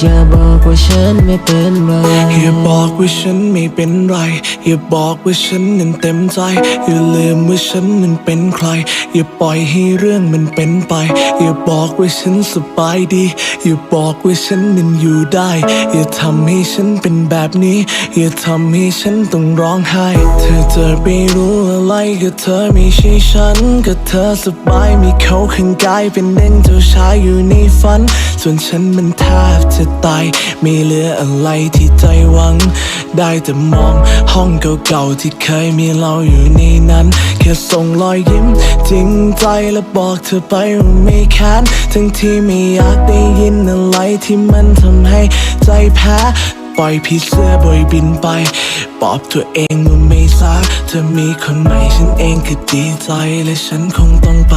อย่าบอกว่าฉันไม่เป็นไร อย่าบอกว่าฉันไม่เป็นไร อย่าบอกว่าฉันนั้นเต็มใจ อย่าลืมว่าฉันนั้นเป็นใคร อย่าปล่อยให้เรื่องมันเป็นไป อย่าบอกว่าฉันสบายดี อย่าบอกว่าฉันนั้นอยู่ได้ อย่าทำให้ฉันเป็นแบบนี้ อย่าทำให้ฉันต้องร้องไห้ เธอจะไปรู้อะไรกับเธอไม่ใช่ฉันกับเธอสบายมีเขาข้างกายเป็นเด้งเจ้าชายอยู่ในฝัน ส่วนฉันมันแทบจะตาย ไม่เหลืออะไรที่ใจหวัง ได้แต่มองห้องเก่าๆที่เคยมีเราอยู่ในนั้น แค่ส่งรอยยิ้ม จริงใจและบอกเธอไปว่าไม่แค้นทั้งที่ไม่อยากได้ยินอะไรที่มันทำให้ใจแพ้ ปล่อยพี่เสื้อบอยบินไปปอบตัวเองว่าไม่ซาเธอมีคนใหม่ฉันเองก็ดีใจและฉันคงต้องไป